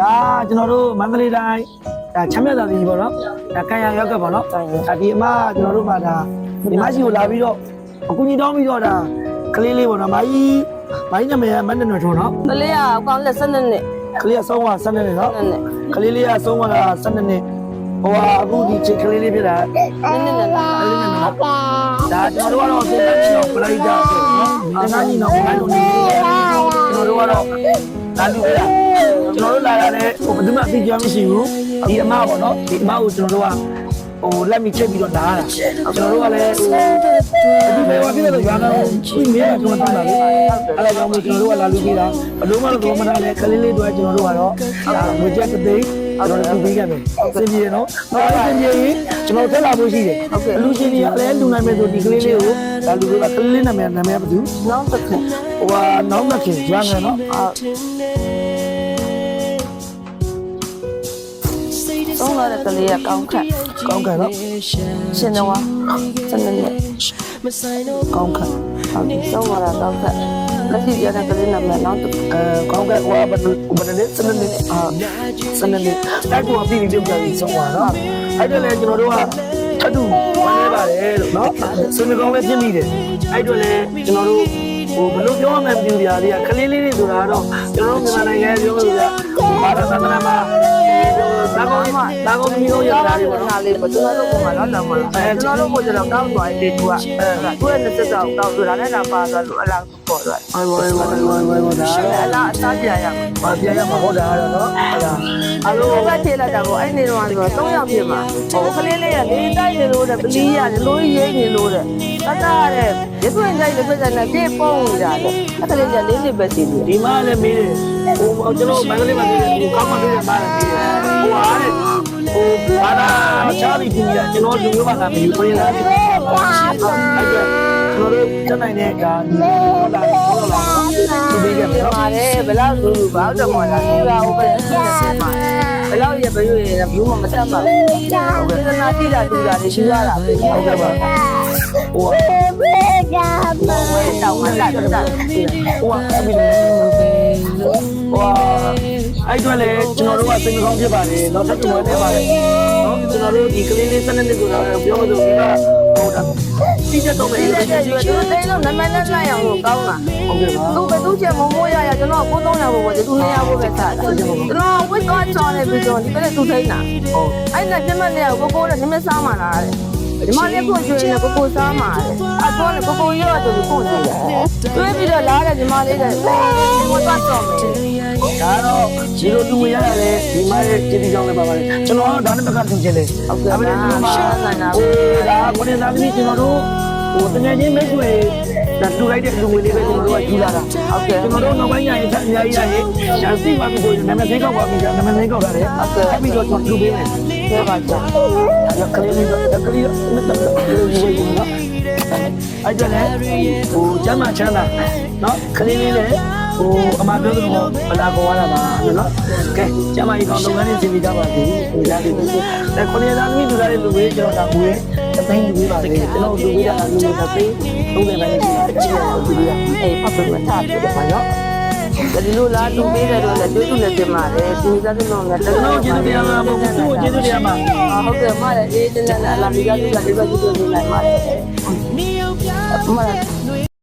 ဒါကျွန်တော်တို့မန္တလေးတိုင်းဒါချမ်းမြတ်သာပြည်ပေါ့နော်ဒါကံရရောက်ကပေါ့နော်ဒါဒီအမကျွန်တော်တို့မှာဒါဒီမရှိကိုလာပြီးတော့အကူကြီးတောင်းပြီးတော့ဒါကလေးလေးပေါ့နော်မာကြီးမာကြီးနာမည်ကမန္တနွယ်ထုံနော်ကလေးကအကောင်လက်ဆက်နဲ့နဲ့ကလေးကဆုံးသွား12နှစ်နော်နဲ့ကလေးလေးကဆုံးသွားတာ12နှစ်ဟိုဟာအခုဒီချိန်ကလေးလေးဖြစ်တာနဲ့နဲ့နဲ့လားကလေးနဲ့နော်ဒါကျွန်တော်တို့ကတော့စဉ်းစားကြည့်တော့ပလိုက်တာဆိုနော်စဉ်းစားကြည့်တော့ဘယ်လိုနေလဲကျွန်တော်တို့ကတော့လာလူပြတာကျွန်တော်တို့ လာတာလည်းဟိုဘယ်သူမှအသိကြမရှိဘူးဒီအမပေါ့နော်ဒီအမကိုကျွန်တော်တို့ကဟိုလက်မီချိတ်ပြီးတော့လာတာကျွန်တော်တို့ကလည်းဟိုဒီဘယ်ဝါပြည့်တော့ရွာကတော့ပြီးမြဲတာကျွန်တော်တောင်းတာလေအဲ့ဒါကြောင့်မို့ကျွန်တော်တို့ကလာလူပြီးတာဘလို့မှတော့မနာလဲကလေးလေးတွေကျွန်တော်တို့ကတော့ဒါငွေချက်တစ်သိန်းအဲ့တော့သူပေးခဲ့မယ်စင်ပြေနော်နောက်အဲ့စင်ပြေရင်ကျွန်တော်ထက်လာဖို့ရှိတယ်အလူရှင်တွေကလည်းလူနိုင်မယ်ဆိုဒီကလေးလေးကိုဒါလူတွေကကလေးလေးနာမည်နာမည်ဘာသူနောက်တစ်ခုဟိုဟာနောင်မခင်ရမယ်နော်အာ သုံးလာတဲ့ကလေးကကောင်းခက်ကောင်းကန်နော်ရှင်တော်ကစနေနဲ့ကောင်းကန်ဟုတ်ပြီသုံးလာတာကောင်းခက်လက်ရှိပြတဲ့ကလေးနာမည်နောက်တစ်ခုအဲကောင်းကန်ဟိုဘာလို့ဘယ်နဲ့စနေနေ့အာစနေနေ့တိုက်ပေါ်ပြီးပြီးပြုတ်ကြပြီးဆုံးသွားနော်အဲ့ဒါလည်းကျွန်တော်တို့ကထတူဝမ်းနေပါတယ်လို့နော်စနေကောင်းလည်းပြင်းမိတယ်အဲ့တော့လည်းကျွန်တော်တို့ဟိုဘယ်လိုပြောရမလဲပြူပြာလေးကကလေးလေးတွေဆိုတာတော့ကျွန်တော်တို့မြန်မာနိုင်ငံပြောလို့ပြဘာသာသနာမှာဒါ ကောင်းမှဒါကောင်းမျိုးရတာတွေပေါ့နော်နာလေးပေါ့ကျွန်တော်တို့ကမှတော့တော့မလားအဲကျွန်တော်တို့ကကျွန်တော်ကောင်းသွားတယ်သူကသူရဲ့နှစ်သက်တော့ကောင်းဆိုတာနဲ့ဒါပါသွားလို့အလားပေါ်သွားဝိုင်းဝိုင်းဝိုင်းဝိုင်းဝိုင်းဝိုင်းဒါအလားအစားပြရမှာဘာပြရမှာဟုတ်တာကတော့နော်ဟုတ်လားအလိုဘယ်ကထေးလိုက်တာကိုအဲ့နေတော့ဆိုတော့၃ယောက်ဖြစ်မှာဟိုကလေးလေးကလေးတိုက်နေလို့တဲ့ပလီးရတယ်လို့ရိတ်နေလို့တဲ့တတ်တာတဲ့ဒီပွင့်ကြိုက်တဲ့ပြဿနာပြေပုံးနေတာတဲ့အဲ့ကလေးကလေးလေးပဲစီလို့ဒီမှာလည်းမေးတယ် ဟိုကျွန်တော်မန္တလေးမှာနေတယ်ဒီကောင်းမှနေတယ်မှာလည်းမေးတယ်ဟိုဟာတဲ့ဟိုဘာသာချားပြီးပြင်ရကျွန်တော်လူမျိုးဘာသာမယူခရင်လားအဲ့ဒါကျွန်တော်တို့တက်နိုင်တဲ့ကာဒီဟုတ်လားဟုတ်လားသူပေးခဲ့မယ်နော်ပါတယ်ဘယ်လောက်လူလူဘာတော့မလားဒီပါဦးပဲဆက်မှာဘယ်လောက်ရဘယ်လိုရဘူးမှမတတ်ပါဘူးဟုတ်ကဲ့သနာတိတာတူတာရှိရတာပဲဟုတ်ကဲ့ပါဟိုဝဲတောင်းမှလာတော့တာဟိုအမီဟို အဲ့တော့လေကျွန်တော်တို့ကစိတ်ကောင်းဖြစ်ပါတယ်တော့ထပ်ကြွယ်နေပါတယ်နော်ကျွန်တော်တို့ဒီကလေးလေးစနစ်ကိုတော့ပြောလို့ဒီကဟိုတာတိကျတော့ပဲဒီတဲ့ရွယ်သူတိတ်လို့နမနဲ့နိုင်အောင်လို့ကောင်းတာဟုတ်ကဲ့ပါသူပဲသူချေမမိုးရရကျွန်တော်ကိုသုံးရဖို့ပဲသူနေရဖို့ပဲစားတာကျွန်တော်ဝစ်တော့ချောင်းနေပြီးတော့ဒီပဲသူထိန်းတာဟုတ်အဲ့နဲ့ပြမနဲ့ကိုကိုနဲ့နမစားမှလာတယ်ဒီမလေးကိုကျွေးနေကိုကိုစားမှတယ်အတော့လည်းကိုကိုရော့တယ်ကိုကြည့်ရတယ်တွေးပြီးတော့လာတယ်ဒီမလေးကဟိုတော့တော့မယ် ဒါတော့ဒီလိုလူရရတယ်ဒီမရဲ့တည်တည်ကြောင်းလည်းပါပါတယ်ကျွန်တော်ကတော့ဒါနဲ့ဘက်ကတူချင်တယ်ဟုတ်ကဲ့ပါဒါပေမဲ့ဒီမှာရှင်းနိုင်တာဟိုဒါကိုနေသားသမီးကျွန်တော်တို့ဟိုတကယ်ချင်းမိတ်ဆွေဒါတူလိုက်တဲ့လူငွေလေးပဲကျွန်တော်တို့ကယူလာတာဟုတ်ကဲ့ကျွန်တော်တို့နောက်ပိုင်းညာရင်အများကြီးရရင်ရှာစီပါပြီဆိုရင်နာမည်သိကောက်ပါပြီနာမည်သိကောက်တာလေအဲ့ပြီးတော့ကျွန်တော်လူပေးမယ်ပြောပါကြရကလေးလေးရကလေးလေးတော့ဒီဝေးနော်အဲ့ဒါလည်းဟိုကျမ်းမာချမ်းသာနော်ကလေးလေးလည်း ဟိုအမပြောသလိုဘလာပေါ်လာပါနော်ကဲကျမ်းမာရေးကောင်းလုပ်ငန်းတွေစီပြီးကြပါစေဒီကြားလေးဒါခုနေသားသမီးတို့လည်းလူပေးကျွန်တော်ကငွေအသိလူပေးပါလေကျွန်တော်လူပေးတာလူတွေသိသုံးတယ်ပဲရှိတယ်အကြည့်ရအောင်ဒီကအေးဖတ်ပြီးမှထားပြတယ်ပါနော်ဒီလိုလားသူပေးတယ်လို့လည်းတွေးသူလည်းတင်ပါတယ်သူစားတဲ့လုံးလည်းတကျွန်ကယ်တော်ကျေးဇူးတရားမှာမဟုတ်ဘူးသူ့ကျေးဇူးတရားမှာဟုတ်ကဲ့မလည်းအေးတင်းနဲ့လာပြီးကြည့်တာဒီဘက်ကြည့်နေလိုက်ပါတယ်မလည်း